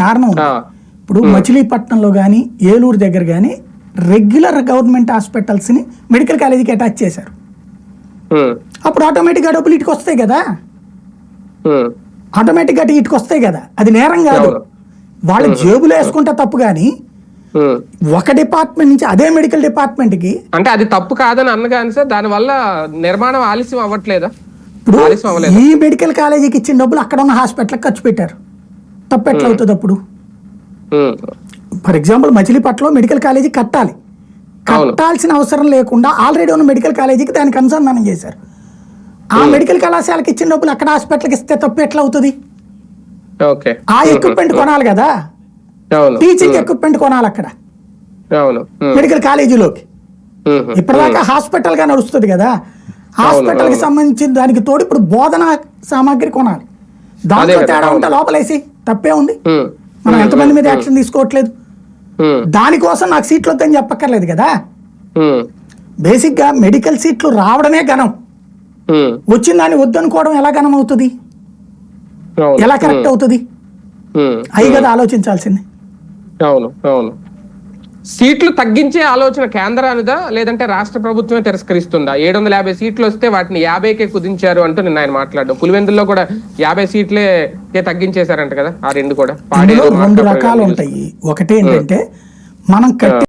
కారణం ఇప్పుడు మచిలీపట్నంలో కానీ ఏలూరు దగ్గర కానీ రెగ్యులర్ గవర్నమెంట్ హాస్పిటల్స్ని మెడికల్ కాలేజీకి అటాచ్ చేశారు. అప్పుడు ఆటోమేటిక్గా డబ్బులు ఇటుకు వస్తాయి కదా? ఆటోమేటిక్గా అటు ఇటుకు వస్తాయి కదా? అది నేరం కాదు. వాళ్ళ జేబులో వేసుకుంటే తప్పు కానీ. ఒక డిపార్ట్మెంట్ నుంచి అదే మెడికల్ డిపార్ట్మెంట్కి అంటే అది తప్పు కాదని అన్న కానీ సార్ దాని వల్ల నిర్మాణం ఆలస్యం అవ్వట్లేదా? ఇప్పుడు ఆలస్యం అవ్వలేదు? ఈ మెడికల్ కాలేజీకి ఇచ్చిన డబ్బులు అక్కడ ఉన్న హాస్పిటల్కి ఖర్చు పెట్టారు. తప్పు ఎట్లా అవుతుంది అప్పుడు ఫర్ ఎగ్జాంపుల్ మచిలీపట్నంలో మెడికల్ కాలేజీ కట్టాలి. కట్టాల్సిన అవసరం లేకుండా ఆల్రెడీ ఉన్న మెడికల్ కాలేజీకి దానికి అనుసంధానం చేశారు. ఆ మెడికల్ కళాశాలకి ఇచ్చిన డబ్బులు అక్కడ హాస్పిటల్కి ఇస్తే తప్పు ఎట్లా అవుతుంది ఆ ఎక్విప్మెంట్ కొనాలి కదా? టీచింగ్ ఎక్విప్మెంట్ కొనాలి అక్కడ. మెడికల్ కాలేజీలోకి. ఇప్పటిదాకా హాస్పిటల్గా నడుస్తుంది కదా? హాస్పిటల్కి. సంబంధించిన దానికి తోడు ఇప్పుడు బోధన సామాగ్రి కొనాలి. దాంట్లో తేడా. ఉంటే లోపలేసి తప్పే ఉంది. మనం ఎంతమంది మీద యాక్షన్ తీసుకోవట్లేదు? దానికోసం నాకు సీట్లు వద్దని చెప్పక్కర్లేదు కదా? బేసిక్గా మెడికల్ సీట్లు రావడమే ఘనం. వచ్చిన దాన్ని వద్దనుకోవడం ఎలా ఘనం అవుతుంది? ఎలా కరెక్ట్ అవుతుంది? అవి కదా ఆలోచించాల్సింది. అవును. అవును. సీట్లు తగ్గించే ఆలోచన కేంద్రానిదా? లేదంటే రాష్ట్ర ప్రభుత్వమే తిరస్కరిస్తుందా? ఏడు వందల యాభై సీట్లు వస్తే వాటిని యాభైకే కుదించారు అంటూ నిన్న ఆయన మాట్లాడడం. పులివెందుల్లో కూడా యాభై సీట్లే తగ్గించేశారంట కదా ఆ రెండు కూడా. రెండు రకాలు ఉంటాయి. ఒకటి ఏంటంటే మనం